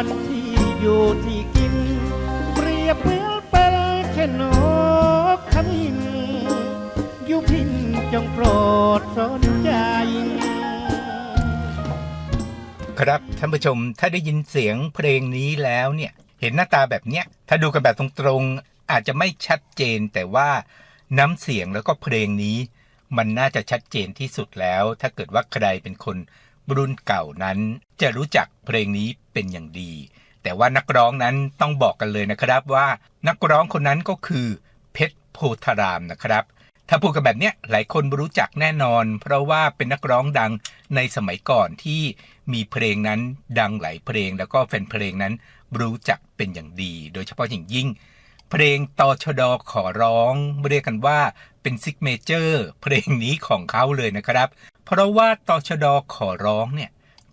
อนที่อยู่ที่กิน เปรียบเหมือนเป็นแค่นกขมิ้นยู่พินจงโปรดสนใจครับท่านผู้ชมถ้าได้ยินเสียงเพลงนี้แล้วเนี่ยเห็นหน้าตาแบบเนี้ยถ้าดูกันแบบตรงๆอาจจะไม่ชัดเจนแต่ว่าน้ำเสียงแล้วก็เพลงนี้ มันน่าจะชัดเจนที่สุดแล้ว ถ้าเกิดว่าใครเป็นคน รุ่นเก่านั้น จะรู้จักเพลงนี้เป็นอย่างดี แต่ว่านักร้องนั้นต้องบอกกันเลยนะครับว่า นักร้องคนนั้นก็คือ เพชรโพธารามนะครับ ถ้าพูดกันแบบเนี้ยหลายคนรู้จักแน่นอน เพราะว่าเป็นนักร้องดังในสมัยก่อนที่มีเพลงนั้นดังหลายเพลง แล้วก็แฟนเพลงนั้นรู้จักเป็นอย่างดี โดยเฉพาะอย่างยิ่ง เพลงตอชดอขอร้องเรียกกันว่าเป็นซิกเมเจอร์เพลงนี้ของเขาเลยนะครับ เพราะว่าตชดขอร้องเนี่ย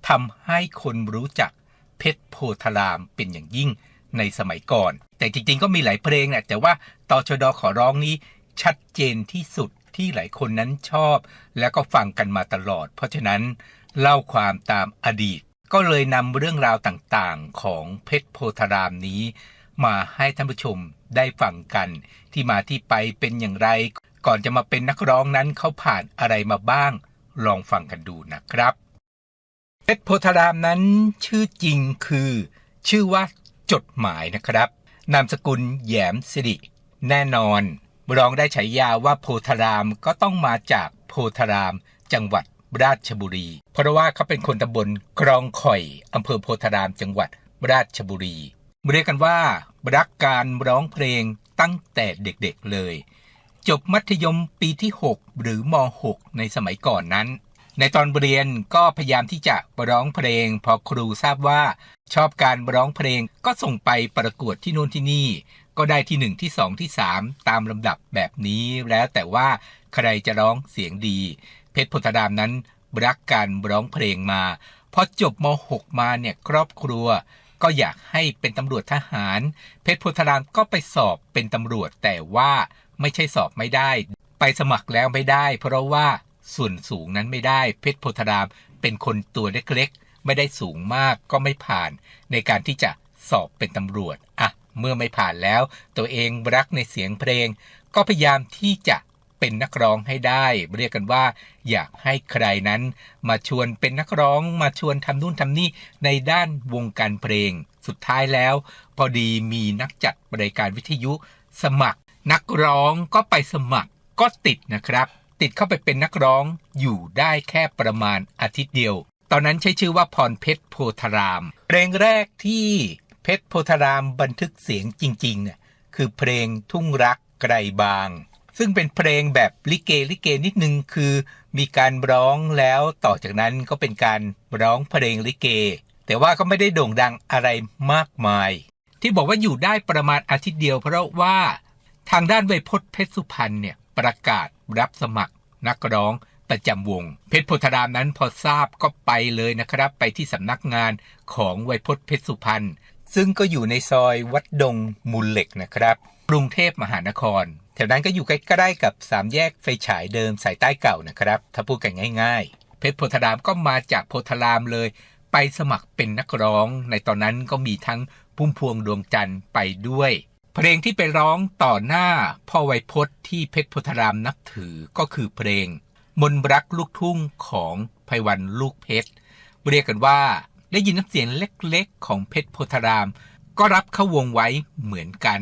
ทำให้คนรู้จักเพชรโพธารามเป็นอย่างยิ่งในสมัยก่อน แต่จริงๆก็มีหลายเพลงนะแต่ว่าตชดขอร้องนี้ชัดเจนที่สุดที่หลายคนนั้นชอบ แล้วก็ฟังกันมาตลอด เพราะฉะนั้นเล่าความตามอดีต ก็เลยนำเรื่องราวต่างๆของเพชรโพธารามนี้ มาให้ท่านผู้ชมได้ฟังกัน ที่มาที่ไปเป็นอย่างไร ก่อนจะมาเป็นนักร้องนั้นเขาผ่านอะไรมาบ้าง ลองฟังกันดูนะครับเพชรโพธารามนั้นชื่อจริงคือ ชื่อว่าจดหมายนะครับ นามสกุลแยมสิริ แน่นอนรองได้ฉายาว่าโพธารามก็ต้องมาจากโพธาราม จังหวัดราชบุรี เพราะว่าเขาเป็นคนตำบลคลองข่อยอำเภอโพธารามจังหวัดราชบุรี เรียกกันว่ารักการร้องเพลงตั้งแต่เด็กๆเลย จบมัธยมปีที่ 6 หรือม .6 ในสมัยก่อนนั้น ในตอนเรียนก็พยายามที่จะร้องเพลง พอครูทราบว่า ชอบการร้องเพลงก็ส่งไปประกวดที่นู่นที่นี่ ก็ได้ที่ 1 ที่ 2 ที่ 3 ตามลำดับแบบนี้ แล้วแต่ว่าใครจะร้องเสียงดี เพชรพุทธดามนั้นรักการร้องเพลงมาพอจบม .6 มาเนี่ยครอบครัวก็อยากให้เป็นตำรวจทหาร เพชรพุทธรามก็ไปสอบเป็นตำรวจแต่ว่า ไม่ใช่สอบไม่ได้ ไปสมัครแล้วไม่ได้ เพราะว่าส่วนสูงนั้นไม่ได้ เพชรโพธาราม เป็นคนตัวเล็กๆ ไม่ได้สูงมากก็ไม่ผ่าน ในการที่จะสอบเป็นตำรวจอะเมื่อไม่ผ่านแล้ว ตัวเองรักในเสียงเพลง ก็พยายามที่จะเป็นนักร้องให้ได้ เรียกกันว่า อยากให้ใครนั้น มาชวนเป็นนักร้องมาชวนทำนู่นทำนี่ในด้านวงการเพลง สุดท้ายแล้ว พอดีมีนักจัดรายการวิทยุสมัคร นักร้องก็ไปสมัครก็ติดนะครับ ติดเข้าไปเป็นนักร้องอยู่ได้แค่ประมาณอาทิตย์เดียว ตอนนั้นใช้ชื่อว่าพรเพชรโพธาราม เพลงแรกที่เพชรโพธารามบันทึกเสียงจริงๆเนี่ยคือเพลงทุ่งรักไกลบาง ซึ่งเป็นเพลงแบบลิเกลิเกนิดนึงคือ มีการร้องแล้วต่อจากนั้นก็เป็นการร้องเพลงลิเก แต่ว่าก็ไม่ได้โด่งดังอะไรมากมาย ที่บอกว่าอยู่ได้ประมาณอาทิตย์เดียว เพราะว่า ทางด้านไวยพจน์เพชรสุพรรณเนี่ยประกาศรับสมัครนักร้องประจำวง เพชรโพธารามนั้นพอทราบก็ไปเลยนะครับ ไปที่สำนักงานของไวยพจน์เพชรสุพรรณซึ่งก็อยู่ในซอยวัดดงมูลเหล็กนะครับกรุงเทพมหานคร แถวนั้นก็อยู่ใกล้ๆกับสามแยกไฟฉายเดิมสายใต้เก่านะครับ ถ้าพูดกันง่าย ๆ เพชรโพธารามก็มาจากโพธารามเลย ไปสมัครเป็นนักร้อง ในตอนนั้นก็มีทั้งพุ่มพวงดวงจันทร์ไปด้วย เพลงที่ไปร้องต่อหน้าพ่อไวยพจน์ที่เพชรโพธารามนับถือก็คือเพลง มนต์รักลูกทุ่งของไพวันลูกเพชรเรียกกันว่าได้ยินน้ำเสียงเล็กๆ ของเพชรโพธาราม ก็รับเข้าวงไว้เหมือนกัน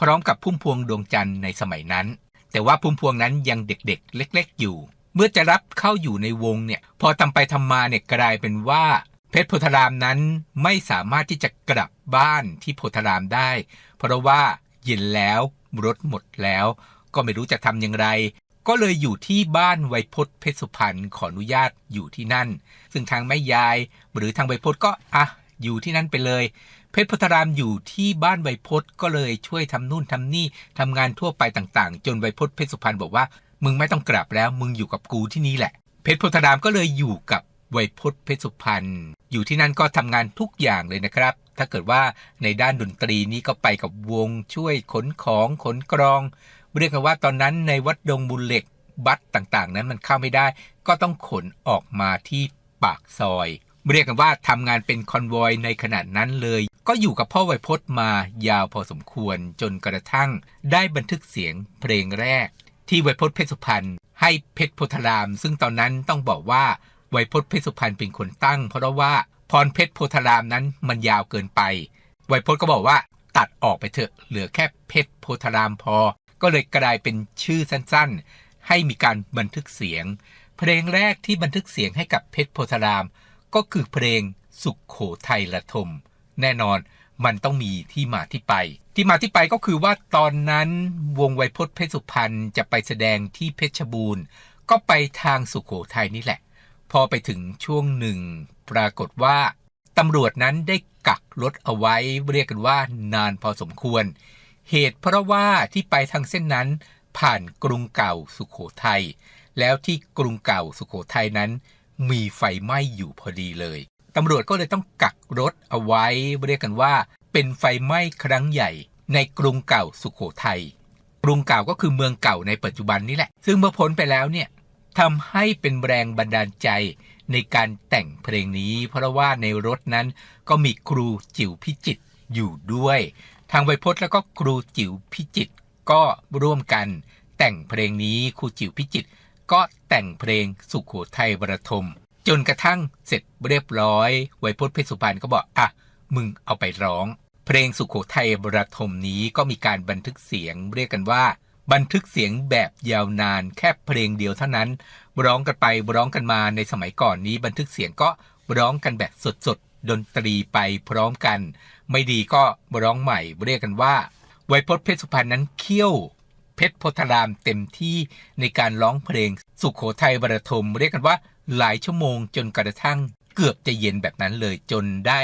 พร้อมกับพุ่มพวงดวงจันทร์ในสมัยนั้น แต่ว่าพุ่มพวงนั้นยังเด็กๆ เล็ก ๆ อยู่ เมื่อจะรับเข้าอยู่ในวงเนี่ยพอทำไปทำมาเนี่ยกลายเป็นว่า เพชรโพธารามนั้นไม่สามารถที่จะกลับบ้านที่โพธารามได้ เพราะว่าเย็นแล้วรถหมดแล้ว ก็ไม่รู้จะทำอย่างไร ก็เลยอยู่ที่บ้านไวยพจน์เพชรสุพรรณขออนุญาตอยู่ที่นั่น ซึ่งทางแม่ยาย หรือทางไวยพจน์ก็อะอยู่ที่นั่นไปเลย เพชรพุทธรามอยู่ที่บ้านไวยพจน์ก็เลยช่วยทำนู่นทำนี่ทำงานทั่วไปต่างๆ จนไวยพจน์เพชรสุพรรณบอกว่า มึงไม่ต้องกลับแล้ว มึงอยู่กับกูที่นี่แหละ เพชรพุทธรามก็เลยอยู่กับไวยพจน์เพชรสุพรรณ อยู่ที่นั่นก็ทำงานทุกอย่างเลยนะครับ ถ้าเกิดว่าในด้านดนตรีนี้ก็ไปกับวงช่วยขนของขนกรอง เรียกกันว่าตอนนั้นในวัดดงบุญเหล็กบัตต่างๆ นั้นมันเข้าไม่ได้ ก็ต้องขนออกมาที่ปากซอย เรียกกันว่าทำงานเป็นคอนวอยในขนาดนั้นเลย ก็อยู่กับพ่อไวยพจน์มายาวพอสมควรจนกระทั่ง ได้บันทึกเสียงเพลงแรก ที่ไวยพจน์เพชรสุพรรณให้เพชรโพธาราม ซึ่งตอนนั้นต้องบอกว่า ไวยพจน์เพชรสุพรรณเป็นคนตั้ง เพราะว่าพรเพชรโพธารามนั้นมันยาวเกินไปไวยพจน์ก็บอกว่าตัดออกไปเถอะเหลือแค่เพชรโพธารามพอ ก็เลยกลายเป็นชื่อสั้นๆ ให้มีการบันทึกเสียง เพลงแรกที่บันทึกเสียงให้กับเพชรโพธาราม ก็คือเพลงสุขโขทัยละทม แน่นอนมันต้องมีที่มาที่ไป ที่มาที่ไปก็คือว่าตอนนั้นวงไวยพจน์เพชรสุพรรณจะไปแสดงที่เพชรบูรณ์ ก็ไปทางสุขโขทัยนี่แหละ พอไปถึงช่วงหนึ่ง ปรากฏว่าตำรวจนั้นได้กักรถเอาไว้เรียกกันว่านานพอสมควร เหตุเพราะว่าที่ไปทางเส้นนั้นผ่านกรุงเก่าสุขโขทัยแล้วที่กรุงเก่าสุขโขทัยนั้น มีไฟไหม้อยู่พอดีเลยตำรวจก็เลยต้องกักรถเอาไว้เรียกกันว่า เป็นไฟไหม้ครั้งใหญ่ ในกรุงเก่าสุขโขทัยกรุงเก่าก็คือเมืองเก่าในปัจจุบันนี่แหละ ซึ่งเมื่อพ้นไปแล้วเนี่ย ทำให้เป็นแรงบันดาลใจในการแต่งเพลงนี้ เพราะว่าในรถนั้นก็มีครูจิ๋วพิจิตอยู่ด้วย ทางไวยพจน์แล้วก็ครูจิ๋วพิจิตก็ร่วมกัน แต่งเพลงนี้ครูจิ๋วพิจิตก็แต่งเพลงสุขโขทัยบรทม จนกระทั่งเสร็จเรียบร้อย ไวยพจน์เพชรสุพรรณก็บอกอะมึงเอาไปร้อง เพลงสุขโขทัยบรทมนี้ก็มีการบันทึกเสียงเรียกกันว่า บันทึกเสียงแบบยาวนานแค่เพลงเดียวเท่านั้น ร้องกันไปร้องกันมาในสมัยก่อนนี้ บันทึกเสียงก็ร้องกันแบบสดๆ ดนตรีไปพร้อมกัน ไม่ดีก็ร้องใหม่เรียกกันว่าไวยพจน์เพชรสุพรรณนั้นเขี้ยว เพชรโพธารามเต็มที่ในการร้องเพลง สุขโขทัยบรทมเรียกกันว่าหลายชั่วโมงจนกระทั่งเกือบจะเย็นแบบนั้นเลยจนได้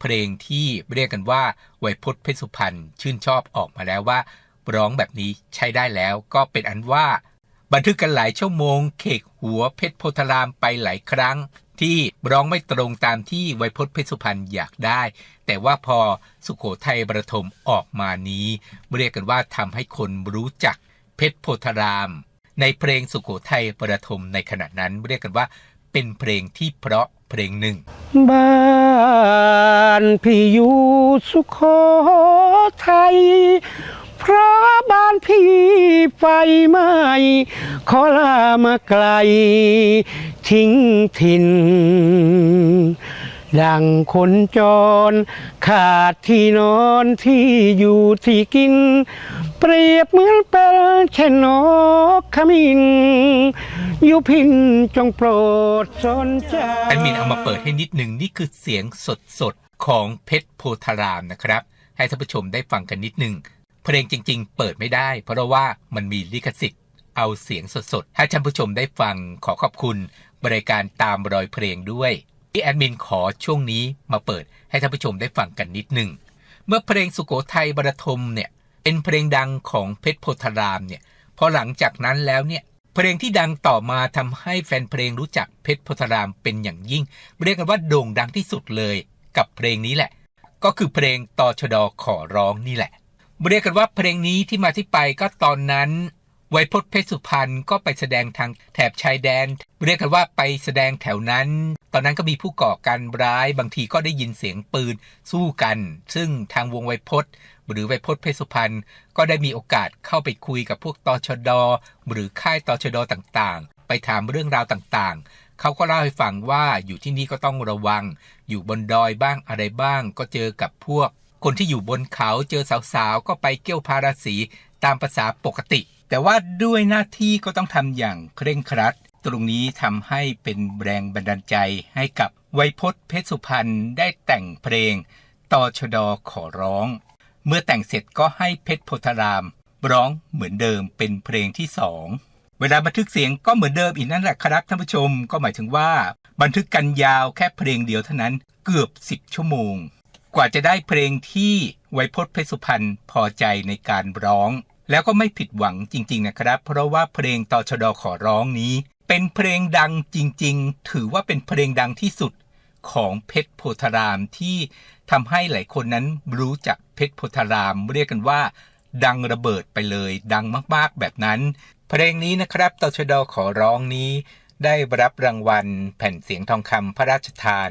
เพลงที่เรียกกันว่าไวยพจน์เพชรสุพรรณชื่นชอบออกมาแล้วว่า ร้องแบบนี้ใช้ได้แล้วก็เป็นอันว่า บันทึกกันหลายชั่วโมงเขกหัวเพชรโพธารามไปหลายครั้ง ที่ร้องไม่ตรงตามที่ไวยพจน์เพชรสุพรรณอยากได้ แต่ว่าพอสุขโขทัยบรทมออกมานี้ เรียกกันว่าทำให้คนรู้จักเพชรโพธาราม ในเพลงสุขโขทัยบรทมในขณะนั้นเรียกกันว่าเป็นเพลงที่เพราะเพลงหนึ่ง บ้านพี่อยู่สุโขทัย เพราะบ้านพี่ไฟไหม้ขอลามาไกล ทิ้งถิ่น ดังคนจร ขาดที่นอนที่อยู่ที่กิน เปรียบเหมือนเป็นแค่นกขมิ้นอยู่พินจงโปรดสนใจ แอดมินเอามาเปิดให้นิดหนึ่งนี่คือเสียงสดๆ ของเพชรโพธารามนะครับ ให้ท่านผู้ชมได้ฟังกันนิดหนึ่ง เพลงจริง ๆ เปิดไม่ได้ เพราะว่ามันมีลิขสิทธิ์เอาเสียงสดๆ ให้ท่านผู้ชมได้ฟังขอขอบคุณ บริการตามรอยเพลงด้วยที่แอดมินขอช่วงนี้มาเปิดให้ท่านผู้ชมได้ฟังกันนิดหนึ่งเมื่อเพลงสุโขทัยบรทมเนี่ยเป็นเพลงดังของเพชรโพธารามเนี่ยพอหลังจากนั้นแล้วเนี่ยเพลงที่ดังต่อมาทำให้แฟนเพลงรู้จักเพชรโพธารามเป็นอย่างยิ่ง เรียกกันว่าโด่งดังที่สุดเลย กับเพลงนี้แหละ ก็คือเพลงตอชดอขอร้องนี่แหละ เรียกกันว่าเพลงนี้ที่มาที่ไปก็ตอนนั้นไวยพจน์เพชรสุพรรณก็ไปแสดงทางแถบชายแดน เรียกกันว่าไปแสดงแถวนั้น ตอนนั้นก็มีผู้ก่อการร้ายบางทีก็ได้ยินเสียงปืนสู้กัน ซึ่งทางวงไวยพจน์ หรือไวยพจน์เพชรสุพรรณก็ได้มีโอกาสเข้าไปคุยกับพวกตชด หรือค่ายตชดต่างๆ ไปถามเรื่องราวต่างๆ เขาก็เล่าให้ฟังว่าอยู่ที่นี่ก็ต้องระวัง อยู่บนดอยบ้างอะไรบ้าง ก็เจอกับพวก คนที่อยู่บนเขาเจอสาวๆ ก็ไปเกี่ยวพาราสีตามภาษาปกติ แต่ว่าด้วยหน้าที่ก็ต้องทำอย่างเคร่งครัด ตรงนี้ทำให้เป็นแรงบันดาลใจให้กับไวยพจน์เพชรสุพรรณได้แต่งเพลงต่อชดอขอร้อง เมื่อแต่งเสร็จก็ให้เพชรโพธาราม ร้องเหมือนเดิมเป็นเพลงที่สองเวลาบันทึกเสียงก็เหมือนเดิมอีกนั่นแหละครับท่านผู้ชมก็หมายถึงว่า บันทึกกันยาวแค่เพลงเดียวเท่านั้นเกือบ 10 ชั่วโมง กว่าจะได้เพลงที่ไวพจน์เพชรสุพรรณพอใจในการร้อง แล้วก็ไม่ผิดหวังจริง ๆ นะครับ เพราะว่าเพลงต่อชดอขอร้องนี้ เป็นเพลงดังจริง ๆ ถือว่าเป็นเพลงดังที่สุดของเพชรโพธารามที่ทำให้หลายคนนั้นรู้จักเพชรโพธาราม เรียกกันว่า ดังระเบิดไปเลย ดังมากๆแบบนั้น เพลงนี้นะครับตชดขอร้องนี้ ได้รับรางวัลแผ่นเสียงทองคำพระราชทาน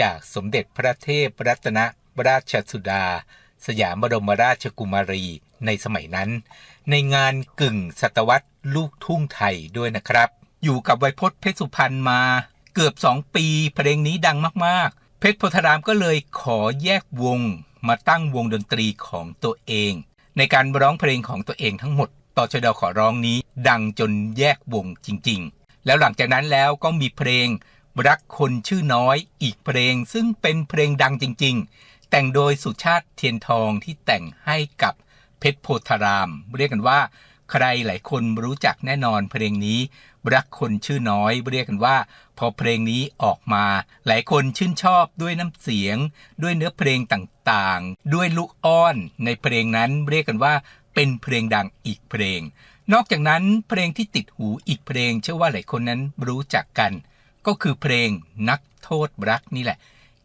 จากสมเด็จพระเทพรัตนราชสุดา สยามบรมราชกุมารีในสมัยนั้น ในงานกึ่งศตวรรษลูกทุ่งไทยด้วยนะครับ อยู่กับไวยพจน์เพชรสุพรรณมาเกือบสองปีเพลงนี้ดังมากๆ เพชรโพธารามก็เลยขอแยกวงมาตั้งวงดนตรีของตัวเอง ในการร้องเพลงของตัวเองทั้งหมดต่อชดขอร้องนี้ ดังจนแยกวงจริง ๆ แล้วหลังจากนั้นแล้วก็มีเพลง รักคนชื่อน้อยอีกเพลง ซึ่งเป็นเพลงดังจริง ๆ แต่งโดยสุชาติเทียนทองที่แต่งให้กับเพชรโพธาราม เรียกกันว่า ใครหลายคนรู้จักแน่นอนเพลงนี้รักคนชื่อน้อย เรียกกันว่า พอเพลงนี้ออกมา หลายคนชื่นชอบด้วยน้ำเสียง ด้วยเนื้อเพลงต่างๆ ด้วยลูกอ้อนในเพลงนั้นเรียกกันว่าเป็นเพลงดังอีกเพลง นอกจากนั้นเพลงที่ติดหูอีกเพลง เชื่อว่าหลายคนนั้นรู้จักกัน ก็คือเพลงนักโทษรักนี่แหละ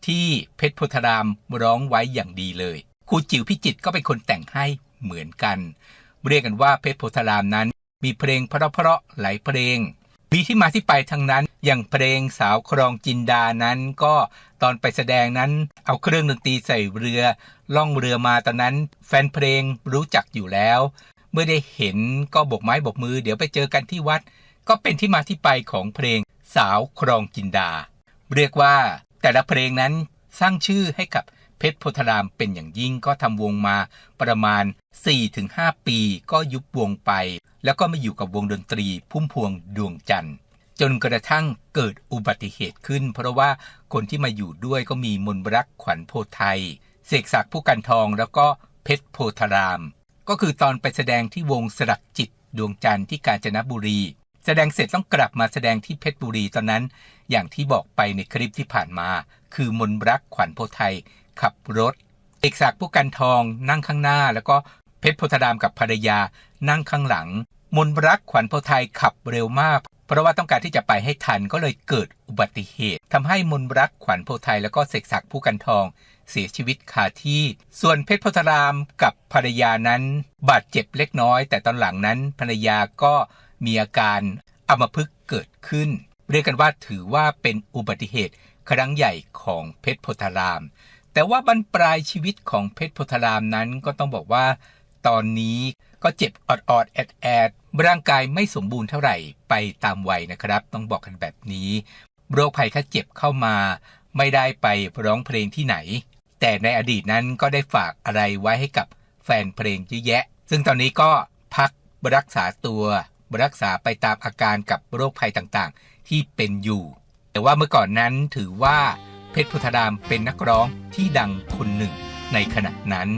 ที่เพชรโพธารามร้องไว้อย่างดีเลยครูจิ๋วพิจิตก็เป็นคนแต่งให้เหมือนกัน เรียกกันว่าเพชรโพธารามนั้น มีเพลงเพราะๆหลายเพลงมีที่มาที่ไปทั้งนั้น อย่างเพลงสาวครองจินดานั้น ก็ตอนไปแสดงนั้น เอาเครื่องดนตรีใส่เรือ ล่องเรือมาตอนนั้น แฟนเพลงรู้จักอยู่แล้ว เมื่อได้เห็นก็บกไม้บกมือ เดี๋ยวไปเจอกันที่วัด ก็เป็นที่มาที่ไปของเพลง สาวครองจินดา เรียกว่าแต่ละเพลงนั้นสร้างชื่อให้กับเพชรโพธารามเป็นอย่างยิ่งก็ทำวงมาประมาณ 4-5 ปีก็ยุบวงไป แล้วก็มาอยู่กับวงดนตรีพุ่มพวงดวงจันทร์ จนกระทั่งเกิดอุบัติเหตุขึ้น เพราะว่าคนที่มาอยู่ด้วยก็มีมนต์รักขวัญโพไทยเสกศักดิ์ผู้กันทองแล้วก็เพชรโพธาราม ก็คือตอนไปแสดงที่วงสลักจิตดวงจันทร์ที่กาญจนบุรี แสดงเสร็จต้องกลับมาแสดงที่เพชรบุรีตอนนั้น อย่างที่บอกไปในคลิปที่ผ่านมา คือมนรักขวัญโพไทยขับรถ เอกศักดิ์ผู้กันทองนั่งข้างหน้า แล้วก็เพชรโพธารามกับภรรยานั่งข้างหลัง มนรักขวัญโพไทยขับเร็วมาก เพราะว่าต้องการที่จะไปให้ทันก็เลยเกิดอุบัติเหตุทำให้มนรักขวัญโพไทยแล้วก็เสกศักดิ์ผู้กันทองเสียชีวิตคาที่ ส่วนเพชรโพธารามกับภรรยานั้น บาดเจ็บเล็กน้อย แต่ตอนหลังนั้นภรรยาก็ มีอาการอัมพฤกษ์เกิดขึ้น เรียกกันว่าถือว่าเป็นอุบัติเหตุครั้งใหญ่ของเพชรโพธาราม แต่ว่าบรรปลายชีวิตของเพชรโพธารามนั้นก็ต้องบอกว่า ตอนนี้ก็เจ็บออดออดๆแอดแอดร่างกายไม่สมบูรณ์เท่าไหร่ไปตามวัยนะครับ ต้องบอกกันแบบนี้ โรคภัยไข้เจ็บเข้ามา ไม่ได้ไปร้องเพลงที่ไหน แต่ในอดีตนั้นก็ได้ฝากอะไรไว้ให้กับแฟนเพลงเยอะแยะ ซึ่งตอนนี้ก็พักรักษาตัว รักษาไปตามอาการกับโรคภัยต่างๆ ที่เป็นอยู่ แต่ว่าเมื่อก่อนนั้นถือว่าเพชรพุทธรามเป็นนักร้องที่ดังคนหนึ่งในขณะนั้น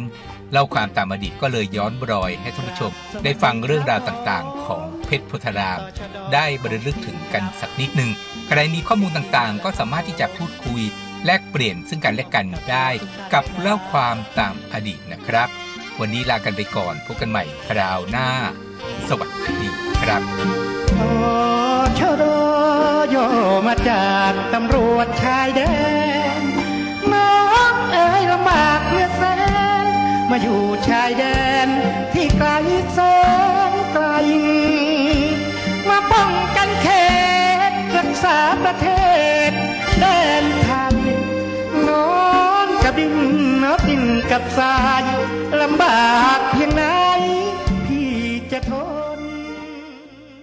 เล่าความตามอดีตก็เลยย้อนรอยให้ท่านผู้ชม ได้ฟังเรื่องราวต่างๆ ของเพชรพุทธราม ได้บรรลึกถึงกันสักนิดหนึ่งใครมีข้อมูลต่างๆ ก็สามารถที่จะพูดคุยแลกเปลี่ยนซึ่งกันและกันได้กับเล่าความตามอดีตนะครับ วันนี้ลากันไปก่อนพบกันใหม่คราวหน้า สวัสดี ครับพอชรอย่อมาจากตำรวจชายแดนน้องเอ๋ยลำบากเหลือแสนมาอยู่ชายแดนที่ไกลแสนไกล มาป้องกันเขตรักษาประเทศแดนไทยนอนกับดินนอนดินกับทราย